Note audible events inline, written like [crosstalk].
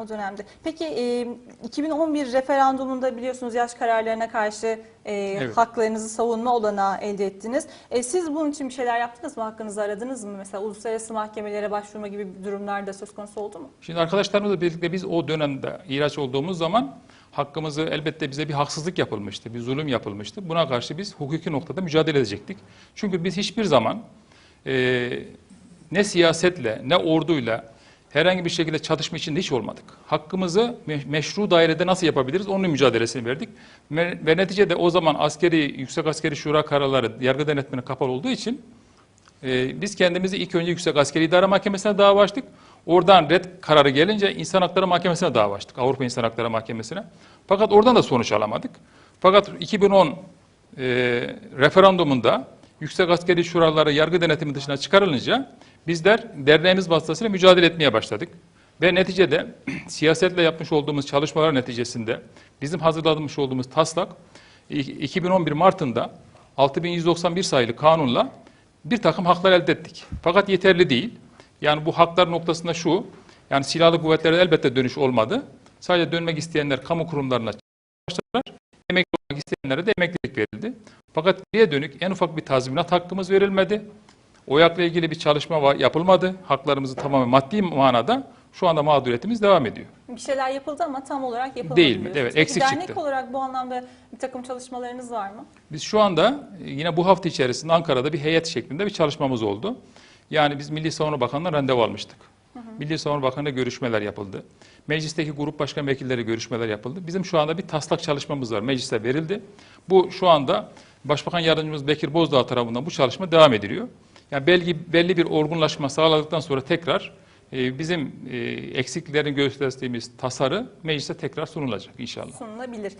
O dönemde. Peki e, 2011 referandumunda biliyorsunuz yaş kararlarına karşı e, haklarınızı savunma olanağı elde ettiniz. E, siz bunun için bir şeyler yaptınız mı? Hakkınızı aradınız mı? Mesela uluslararası mahkemelere başvurma gibi durumlar da söz konusu oldu mu? Şimdi arkadaşlarımızla birlikte biz o dönemde ihraç olduğumuz zaman hakkımızı elbette bize bir haksızlık yapılmıştı, bir zulüm yapılmıştı. Buna karşı biz hukuki noktada mücadele edecektik. Çünkü biz hiçbir zaman e, ne siyasetle ne orduyla herhangi bir şekilde çatışma içinde hiç olmadık. Hakkımızı me- meşru dairede nasıl yapabiliriz onun mücadelesini verdik. Ve, neticede o zaman askeri, yüksek askeri şura kararları yargı denetmine kapalı olduğu için ee, biz kendimizi ilk önce Yüksek Askeri İdare Mahkemesi'ne dava açtık. Oradan red kararı gelince İnsan Hakları Mahkemesi'ne dava açtık. Avrupa İnsan Hakları Mahkemesi'ne. Fakat oradan da sonuç alamadık. Fakat 2010 e, referandumunda Yüksek Askeri Şuraları yargı denetimi dışına çıkarılınca bizler derneğimiz vasıtasıyla mücadele etmeye başladık. Ve neticede [clears throat] siyasetle yapmış olduğumuz çalışmalar neticesinde bizim hazırlamış olduğumuz taslak i- 2011 Mart'ında 6191 sayılı kanunla bir takım haklar elde ettik. Fakat yeterli değil. Yani bu haklar noktasında şu, yani silahlı kuvvetlere elbette dönüş olmadı. Sadece dönmek isteyenler kamu kurumlarına başladılar. Emekli olmak isteyenlere de emeklilik verildi. Fakat geriye dönük en ufak bir tazminat hakkımız verilmedi. OYAK'la ilgili bir çalışma yapılmadı. Haklarımızı tamamen maddi manada şu anda mağduriyetimiz devam ediyor. Bir şeyler yapıldı ama tam olarak yapılmadı Değil mi? diyorsunuz. Evet, Peki eksik dernek çıktı. olarak bu anlamda bir takım çalışmalarınız var mı? Biz şu anda e, yine bu hafta içerisinde Ankara'da bir heyet şeklinde bir çalışmamız oldu. Yani biz Milli Savunma Bakanı'na randevu almıştık. Milli Savunma Bakanı'na görüşmeler yapıldı. Meclisteki grup başkan vekilleri görüşmeler yapıldı. Bizim şu anda bir taslak çalışmamız var. Meclise verildi. Bu şu anda Başbakan Yardımcımız Bekir Bozdağ tarafından bu çalışma devam ediliyor. Yani belli, belli bir olgunlaşma sağladıktan sonra tekrar e, bizim e, eksiklerini gösterdiğimiz tasarı meclise tekrar sunulacak inşallah. Sunulabilir.